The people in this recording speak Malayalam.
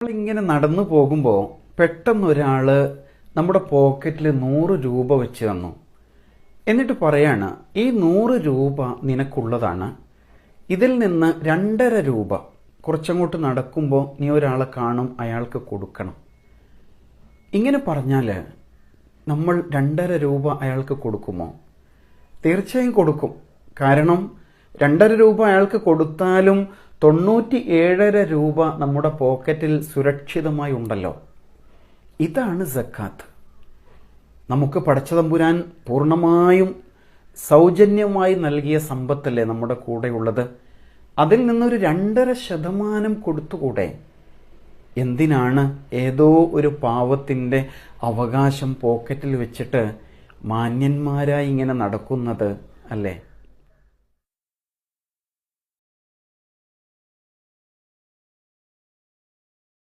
നമ്മളിങ്ങനെ നടന്നു പോകുമ്പോൾ പെട്ടെന്ന് ഒരാൾ നമ്മുടെ പോക്കറ്റിൽ നൂറ് രൂപ വെച്ച് തന്നു. എന്നിട്ട് പറയാണ് ഈ നൂറ് രൂപ നിനക്കുള്ളതാണ്. ഇതിൽ നിന്ന് രണ്ടര രൂപ കുറച്ചങ്ങോട്ട് നടക്കുമ്പോൾ നീ ഒരാളെ കാണും അയാൾക്ക് കൊടുക്കണം. ഇങ്ങനെ പറഞ്ഞാൽ നമ്മൾ രണ്ടര രൂപ അയാൾക്ക് കൊടുക്കുമോ? തീർച്ചയായും കൊടുക്കും. കാരണം രണ്ടര രൂപ അയാൾക്ക് കൊടുത്താലും തൊണ്ണൂറ്റി ഏഴര രൂപ നമ്മുടെ പോക്കറ്റിൽ സുരക്ഷിതമായി ഉണ്ടല്ലോ. ഇതാണ് സക്കാത്ത്. നമുക്ക് പടച്ചതമ്പുരാൻ പൂർണമായും സൗജന്യമായി നൽകിയ സമ്പത്തല്ലേ നമ്മുടെ കൂടെയുള്ളത്? അതിൽ നിന്നൊരു രണ്ടര ശതമാനം കൊടുത്തുകൂടെ? എന്തിനാണ് ഏതോ ഒരു പാവത്തിന്റെ അവകാശം പോക്കറ്റിൽ വെച്ചിട്ട് മാന്യന്മാരായി ഇങ്ങനെ നടക്കുന്നത് അല്ലേ?